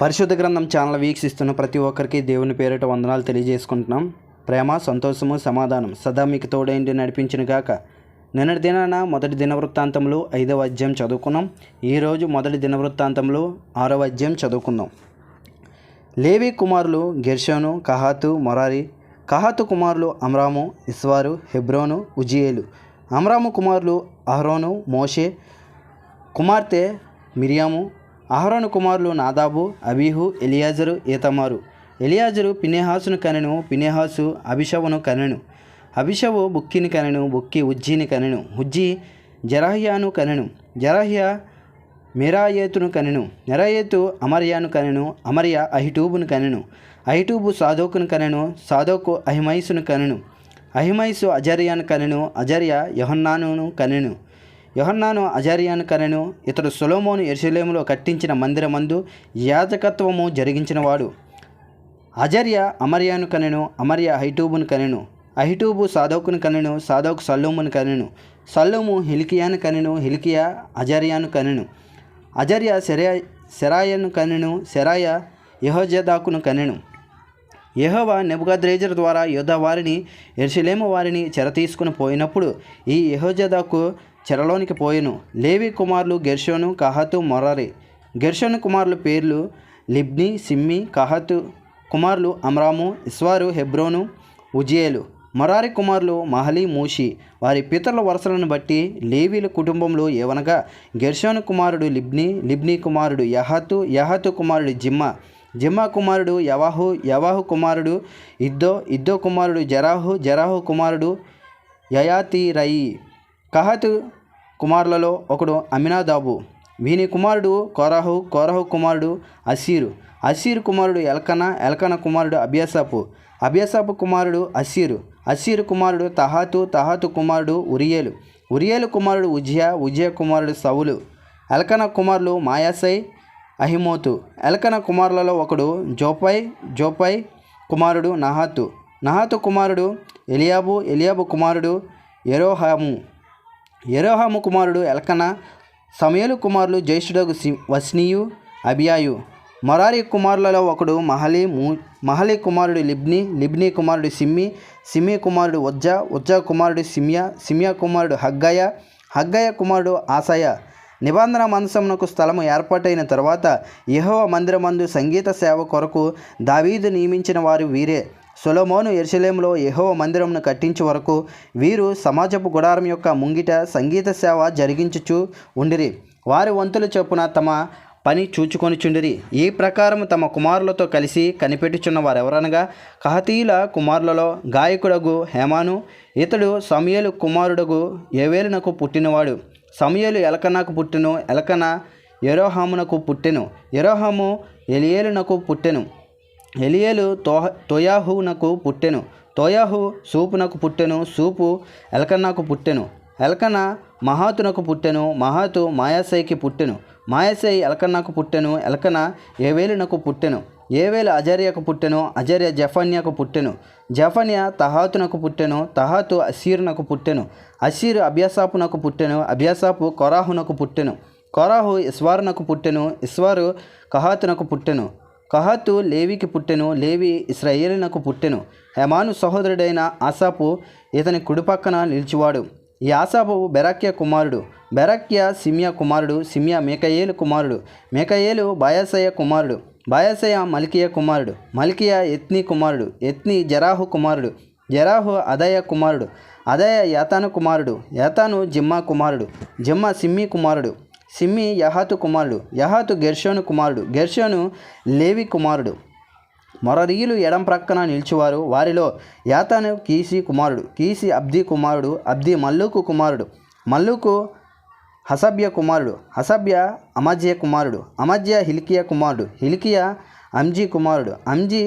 పరిశుద్ధ గ్రంథం ఛానల్ వీక్షిస్తున్న ప్రతి ఒక్కరికి దేవుని పేరిట వందనాలు తెలియజేసుకుంటున్నాం. ప్రేమ సంతోషము సమాధానం సదా మీకు తోడైండి నడిపించిన గాక. నిన్నటి దినాన మొదటి దినవృత్తాంతంలో ఐదవ అధ్యాయం చదువుకున్నాం. ఈరోజు మొదటి దినవృత్తాంతంలో ఆరవ అధ్యాయం చదువుకుందాం. లేవి కుమారులు గెర్షోను కహాతు మొరారి కహాతు కుమారులు అమ్రాము ఇస్వారు హెబ్రోను ఉజియేలు అమ్రాము కుమారులు అహరోను మోషే కుమార్తె మిరియాము అహరోను కుమారులు నాదాబు అబీహు ఎలియాజరు ఈతమారు ఎలియాజరు పినేహాసును కనెను పినేహాసు అభిషవును కనెను. అభిషవు బుక్కిని కనెను బుక్కి ఉజ్జీని కనెను. ఉజ్జి జరాహ్యాను కనెను. జరాహ్య మెరాయేతును కనెను. మెరాయేతు అమర్యాను కనెను. అమర్య అహిటూబును కనెను. అహిటూబు సాధోకును కనెను. సాధోకు అహిమైసును కనెను. అహిమైసు అజర్యాను కనెను. అజర్య యహన్నాను కనెను. యోహన్నాను అజారియాను కనెను ఇతడు సొలోమోను ఎరుసలేములో కట్టించిన మందిరమందు యాజకత్వము జరిగించినవాడు. అజర్య అమర్యాను కనెను అమర్య హైటూబును కనెను అహిటూబు సాదోకును కనెను సాదోకు సల్లోమును కనెను సల్లోము హిల్కియాను కనెను హిలికియా అజర్యాను కనెను అజర్య శరా శరాయను కనెను శరాయ యహోజదాకును కనెను. యహోవా నెబుగద్రేజర్ ద్వారా యోధ వారిని ఎరుసలేము వారిని చెర తీసుకుని పోయినప్పుడు ఈ యహోజదాకు చెరలోనికి పోయెను. లేవి కుమారులు గెర్షోను కహతు మొరారి. గెర్షోను కుమారుల పేర్లు లిబ్ని సిమ్మి కహతు కుమారులు అమ్రాము ఇస్వారు హెబ్రోను ఉజియేలు మొరారి కుమారులు మహలి మూషి. వారి పితరుల వరుసలను బట్టి లేవీల కుటుంబంలో ఏవనగా గెర్షోను కుమారుడు లిబ్ని లిబ్ని కుమారుడు యహతు యహతు కుమారుడు జిమ్మా. జిమ్మా కుమారుడు యవాహు యవాహు కుమారుడు ఇద్దో ఇద్దో కుమారుడు జరాహు జరాహు కుమారుడు యయాతి రయి కహతు కుమారులలో ఒకడు అమినాదాబు వీని కుమారుడు కోరాహు కోరాహు కుమారుడు అసీరు అసీరు కుమారుడు ఎల్కన ఎల్కన కుమారుడు అభ్యాసాపు అభ్యాసాపు కుమారుడు అసీరు అసీరు కుమారుడు తహాతు తహాతు కుమారుడు ఉరియేలు. ఉరియేలు కుమారుడు ఉజ్యా ఉజ్యా కుమారుడు సవులు ఎల్కన కుమారులు మాయాసై అహిమోతు. ఎల్కన కుమారులలో ఒకడు జోపై జోపై కుమారుడు నహాతు. నహాతు కుమారుడు ఎలియాబు ఎలియాబు కుమారుడు ఎరోహాము ఎరోహాము కుమారుడు ఎలకన సమయలు కుమారులు జ్యేష్ఠుడగు సి వస్నీయు అబియాయు. మొరారి కుమారులలో ఒకడు మహలి మూ మహలి కుమారుడు లిబ్ని లిబ్ని కుమారుడు సిమ్మి సిమ్మి కుమారుడు ఉజ్జా ఉజ్జా కుమారుడు సిమ్యా సిమ్యా కుమారుడు హగ్గయ్య హగ్గయ్య కుమారుడు ఆసయ. నిబంధన మనసమునకు స్థలము ఏర్పాటైన తర్వాత యెహోవా మందిరమందు సంగీత సేవ కొరకు దావీదు నియమించిన వారు వీరే. సొలొమోను ఎరుసలేములో యెహోవా మందిరంను కట్టించే వరకు వీరు సమాజపు గుడారం యొక్క ముంగిట సంగీత సేవ జరిగించుచు ఉండిరి. వారి వంతుల చొప్పున తమ పని చూచుకొనిచుండిరి. ఈ ప్రకారం తమ కుమారులతో కలిసి కనిపెట్టుచున్న వారెవరనగా కహతీయుల కుమారులలో గాయకుడగు హేమాను ఇతడు సమయలు కుమారుడగు ఏవేలునకు పుట్టినవాడు. సమయలు ఎలకనాకు పుట్టెను ఎలకన ఎరోహామునకు పుట్టెను ఎరోహాము ఎలియేలునకు పుట్టెను. ఎలియేలు తోహ తోయాహునకు పుట్టెను. తోయాహు సూపునకు పుట్టెను సూపు ఎల్కన్నాకు పుట్టెను. ఎల్కన మహాతునకు పుట్టెను మహాతు మాయాసైకి పుట్టెను. మాయాసై ఎల్కన్నాకు పుట్టెను ఎల్కన ఏవేలునకు పుట్టెను. ఏవేలు అజర్యకు పుట్టెను అజర్య జఫన్యకు పుట్టెను. జఫన్య తహాతునకు పుట్టెను తహాతు అసీరునకు పుట్టెను. అసీరు అభ్యాసాపునకు పుట్టెను అభ్యాసాపు కొరాహునకు పుట్టెను. కొరాహు ఇస్వారునకు పుట్టెను ఇస్వారు కహాతునకు పుట్టెను. కహాతు లేవికి పుట్టెను లేవి ఇస్రాయేలినకు పుట్టెను. హెమాను సహోదరుడైన ఆసాపు ఇతని కుడిపక్కన నిలిచివాడు. ఈ ఆసాపు బెరాక్య కుమారుడు. బెరాక్య సిమ్య కుమారుడు సిమ్యా మేకయేలు కుమారుడు. మేకయేలు బాయాసయ్య కుమారుడు. బాయాసయ మలికియ కుమారుడు. మలికియ ఎత్ని కుమారుడు. ఎత్ని జరాహు కుమారుడు. జరాహు అదయ కుమారుడు. అదయ యాతాను కుమారుడు. యాతాను జిమ్మా కుమారుడు. జిమ్మా సిమ్మి కుమారుడు. సిమ్మి యహాతు కుమారుడు యహాతు గెర్షోను కుమారుడు గెర్షోను లేవి కుమారుడు. మొరరీయులు ఎడం ప్రక్కన నిలిచివారు వారిలో యాతను కీసి కుమారుడు కీసి అబ్ది కుమారుడు అబ్ది మల్లుకు కుమారుడు మల్లుకు హసభ్య కుమారుడు హసభ్య అమజ్య కుమారుడు అమజ్య హిల్కియా కుమారుడు హిల్కియా అంజీ కుమారుడు అంజీ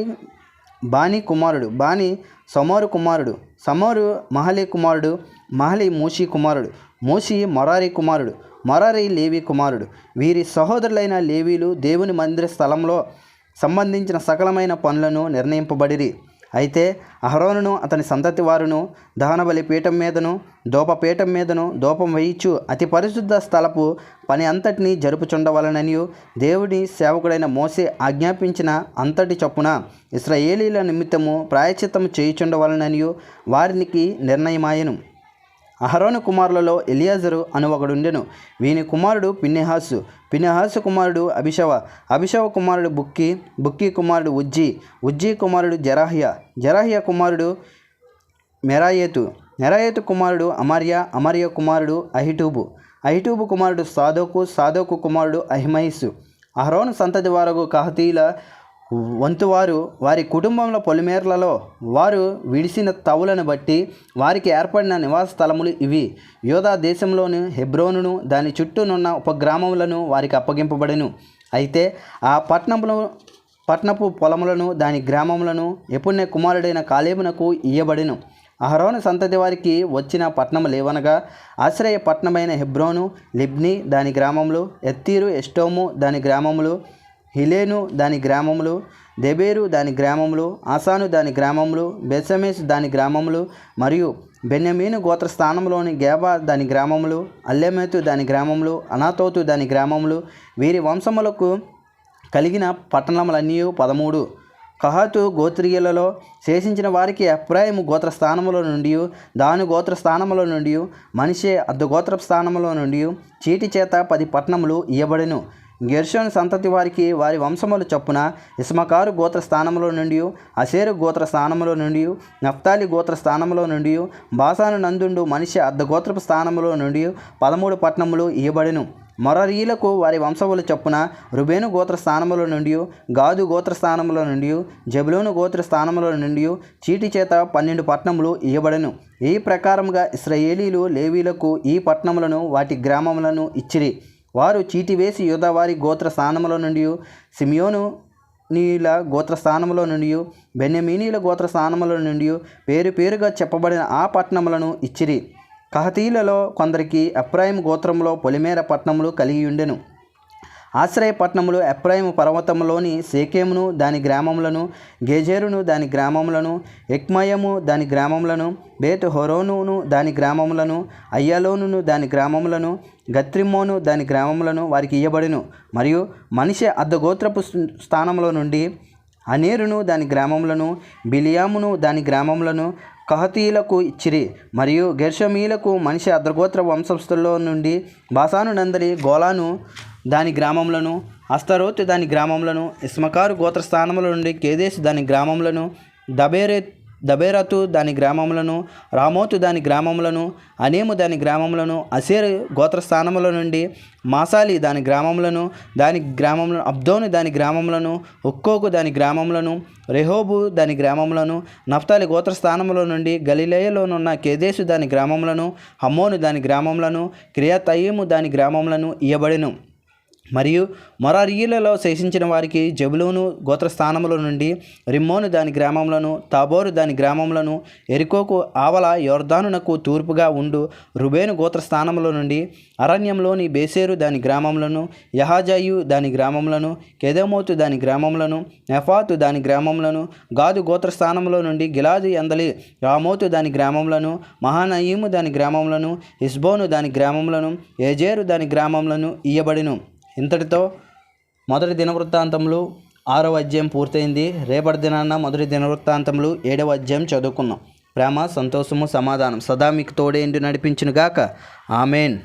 బాని కుమారుడు బాని సమోరు కుమారుడు సమోరు మహలి కుమారుడు మహలి మూషి కుమారుడు మూషి మొరారి కుమారుడు మరారి లేవి కుమారుడు. వీరి సహోదరులైన లేవీలు దేవుని మందిర స్థలంలో సంబంధించిన సకలమైన పనులను నిర్ణయింపబడిరి. అయితే అహరోనును అతని సంతతి వారును దహనబలి పీఠం మీదను దోపపీఠం మీదను దూపం వేయించు అతి పరిశుద్ధ స్థలపు పని అంతటిని జరుపుచుండవలననియు దేవుని సేవకుడైన మోసే ఆజ్ఞాపించిన అంతటి చొప్పున ఇస్రాయేలీల నిమిత్తము ప్రాయచిత్తము చేయుచుండవలననియు వారికి నిర్ణయమాయను. అహరోను కుమారులలో ఎలియాజరు అను ఒకడుండెను. వీని కుమారుడు పిన్నెహాసు పిన్నెహాసు కుమారుడు అభిషవ అభిషవ కుమారుడు బుక్కి. బుక్కి కుమారుడు ఉజ్జి. ఉజ్జి కుమారుడు జరాహ్య. జరాహ్య కుమారుడు మెరాయేతు. మెరాయేతు కుమారుడు అమర్య. అమర్య కుమారుడు అహిటూబు. అహిటూబు కుమారుడు సాదోకు. సాదోకు కుమారుడు అహిమహిసు అహరోను సంతతి వారకు కహతీల వంతువారు వారి కుటుంబంలో పొలిమేరలలో వారు విడిసిన తవులను బట్టి వారికి ఏర్పడిన నివాస స్థలములు ఇవి. యోధా దేశంలోని హెబ్రోనును దాని చుట్టూనున్న ఉపగ్రామములను వారికి అప్పగింపబడెను. అయితే ఆ పట్టణములు పట్నపు పొలములను దాని గ్రామములను ఎప్పుడునే కుమారుడైన కాలేబునకు ఇయ్యబడెను. అహరోను సంతతి వారికి వచ్చిన పట్నం లేవనగా ఆశ్రయ పట్టణమైన హెబ్రోను లిబ్ని దాని గ్రామములు ఎత్తీరు ఎస్టోము దాని గ్రామములు హిలేను దాని గ్రామములు దెబేరు దాని గ్రామములు ఆసాను దాని గ్రామములు బెసమేస్ దాని గ్రామములు మరియు బెన్యమీను గోత్ర స్థానంలోని గేబా దాని గ్రామములు అల్లెమెతు దాని గ్రామములు అనాతోతు దాని గ్రామములు వీరి వంశములకు కలిగిన పట్టణములన్నీ పదమూడు. కహాతు గోత్రీయులలో శేషించిన వారికి ఎఫ్రాయిము గోత్ర స్థానముల నుండి దాని గోత్ర స్థానముల నుండి మనిషే అర్ధగోత్ర స్థానముల నుండి చీటి చేత పది పట్టణములు ఇయ్యబడెను. గెర్షోన్ సంతతి వారికి వారి వంశముల చొప్పున ఇస్మకారు గోత్ర స్థానములో నుండి అసేరు గోత్ర స్థానములో నుండి నఫ్తాలి గోత్ర స్థానములో నుండి బాసాను నందుండు మనిషి అర్ధగోత్రపు స్థానంలో స్థానములో నుండి పదమూడు పట్టణములు ఇయబడెను మొరరీలకు వారి వంశముల చొప్పున రుబేను గోత్ర స్థానముల నుండి గాదు గోత్ర స్థానముల నుండి జబులోను గోత్ర స్థానముల నుండి చీటి చేత పన్నెండు పట్టణములు ఇయ్యబడెను. ఈ ప్రకారముగా ఇస్రాయేలీలు లేవీలకు ఈ పట్టణములను వాటి గ్రామములను ఇచ్చిరి. వారు చీటి వేసి యోధావారి గోత్ర స్థానముల నుండి సిమియోను నీల గోత్ర స్థానంలో నుండి బెన్యమీనీల గోత్ర స్థానముల నుండి పేరు పేరుగా చెప్పబడిన ఆ పట్టణములను ఇచ్చిరి. కహతీలలో కొందరికి ఎఫ్రాయిం గోత్రంలో పొలిమేర పట్టణములు కలిగి ఉండెను. ఆశ్రయ పట్టణములు పర్వతంలోని సేకేమును దాని గ్రామములను గెజేరును దాని గ్రామములను ఎక్మయము దాని గ్రామములను బేత్ హొరోనును దాని గ్రామములను అయ్యలోనును దాని గ్రామములను గత్రిమ్మోను దాని గ్రామములను వారికి ఇయ్యబడిను. మరియు మనిషి అర్ధగోత్రపు స్థానంలో నుండి అనేరును దాని గ్రామములను బిలియామును దాని గ్రామములను కహతీలకు ఇచ్చిరి. మరియు గెర్షమీలకు మనిషి అర్ధగోత్ర వంశస్థుల్లో నుండి బాసాను నందలి గోలాను దాని గ్రామములను అస్తరోత్ దాని గ్రామములను ఇస్మకారు గోత్ర స్థానముల నుండి కేదేశ్ దాని గ్రామములను దబేరే దబేరతు దాని గ్రామములను రామోతు దాని గ్రామములను అనేము దాని గ్రామములను అసేర్ గోత్రస్థానముల నుండి మాసాలి దాని గ్రామములను దాని గ్రామములను అబ్దోను దాని గ్రామములను ఒక్కోకు దాని గ్రామములను రెహోబు దాని గ్రామములను నఫ్తాలి గోత్రస్థానముల నుండి గలిలేయలోనున్న కేదేశు దాని గ్రామములను హమ్మోను దాని గ్రామములను క్రియాతయ్యము దాని గ్రామములను ఇయ్యబడెను మరియు మొరారియులలో శేషించిన వారికి జబులోను గోత్రస్థానముల నుండి రిమ్మోను దాని గ్రామములను తాబోరు దాని గ్రామములను ఎరికోకు ఆవల యోర్దానునకు తూర్పుగా ఉండు రుబేను గోత్రస్థానముల నుండి అరణ్యంలోని బేసేరు దాని గ్రామములను యహాజాయు దాని గ్రామములను కెదమోతు దాని గ్రామములను నెఫాతు దాని గ్రామములను గాదు గోత్రస్థానములో నుండి గిలాదు ఎందలి రామోతు దాని గ్రామములను మహానయీము దాని గ్రామములను ఇస్బోను దాని గ్రామములను ఏజేరు దాని గ్రామములను ఇయ్యబడిను. ఇంతటితో మొదటి దినవృత్తాంతములు ఆరవ అధ్యాయం పూర్తయింది. రేపటి దినాన్న మొదటి దినవృత్తాంతములు ఏడవ అధ్యాయం చదువుకున్నాం. ప్రేమ సంతోషము సమాధానం సదా మీకు నడిపించిన నడిపించునుగాక. ఆమెన్.